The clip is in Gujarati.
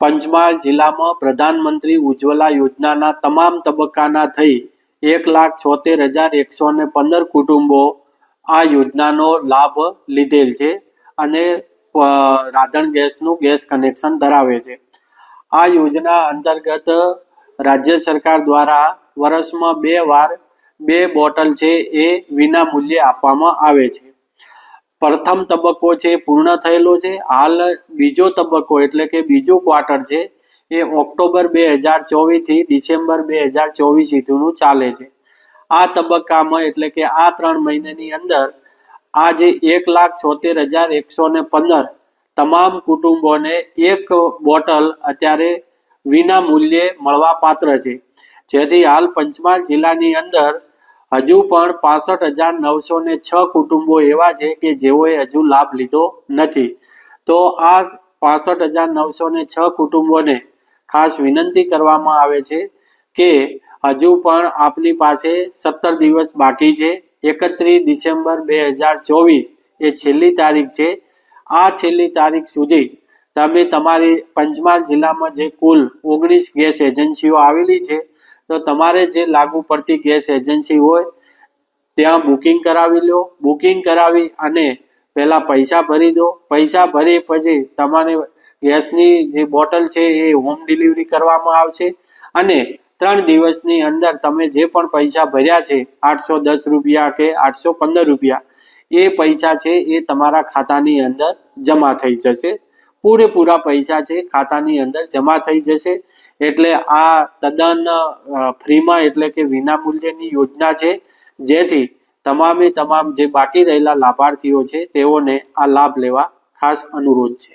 પંચમહાલ જિલ્લામાં પ્રધાનમંત્રી ઉજ્જવલા યોજનાના તમામ તબક્કાના થઈ એક લાખ છોતેર હજાર એકસો ને પંદર કુટુંબો આ યોજનાનો લાભ લીધેલ છે અને રાધણ ગેસનું ગેસ કનેક્શન ધરાવે છે. આ યોજના અંતર્ગત રાજ્ય સરકાર દ્વારા વર્ષમાં બે વાર બે બોટલ છે એ વિના મૂલ્યે આપવામાં આવે છે. પ્રથમ તબક્કો છે, પૂર્ણ થયેલો છે. હાલ બીજો તબક્કો એટલે કે બીજો ક્વાર્ટર છે, એ ઓક્ટોબર બે હજાર ચોવીસથી ડિસેમ્બર બે હજાર ચોવીસ સુધીનું ચાલે છે. આ તબક્કામાં એટલે કે આ ત્રણ મહિનાની અંદર આ જે એક લાખ છોતેર હજાર એકસો ને પંદર તમામ કુટુંબોને એક બોટલ અત્યારે વિના મૂલ્યે મળવા પાત્ર છે. જેથી હાલ પંચમહાલ જિલ્લાની અંદર હજુ પણ પાસઠ હજાર નવસો ને છ કુટુંબો એવા છે કે જેઓએ હજુ લાભ લીધો નથી. તો આ પાસઠ હજાર નવસો ને છ કુટુંબોને ખાસ વિનંતી કરવામાં આવે છે કે હજુ પણ આપની પાસે સત્તર દિવસ બાકી છે. એકત્રીસ ડિસેમ્બર બે હજાર ચોવીસ એ છેલ્લી તારીખ છે. આ છેલ્લી તારીખ સુધી તમે તમારી પંચમહાલ જિલ્લામાં જે કુલ ઓગણીસ ગેસ એજન્સીઓ આવેલી છે તો તમારે જે લાગુ પડતી ગેસ એજન્સી હોય, ત્યાં બુકિંગ કરાવી લો. બુકિંગ કરાવી અને પહેલાં પૈસા ભરી દો. પૈસા ભરી પછી તમારે ગેસની જે બોટલ છે એ હોમ ડિલિવરી કરવામાં આવશે. અને ત્રણ દિવસની અંદર તમે જે પણ પૈસા ભર્યા છે, આઠસો દસ રૂપિયા કે આઠસો પંદર રૂપિયા, એ પૈસા છે એ તમારા ખાતાની અંદર જમા થઈ જશે. પૂરેપૂરા પૈસા છે ખાતાની અંદર જમા થઈ જશે. એટલે આ તદ્દન ફ્રીમાં એટલે કે વિના મૂલ્યની યોજના છે, જેથી તમામે તમામ જે બાકી રહેલા લાભાર્થીઓ છે તેઓને આ લાભ લેવા ખાસ અનુરોધ છે.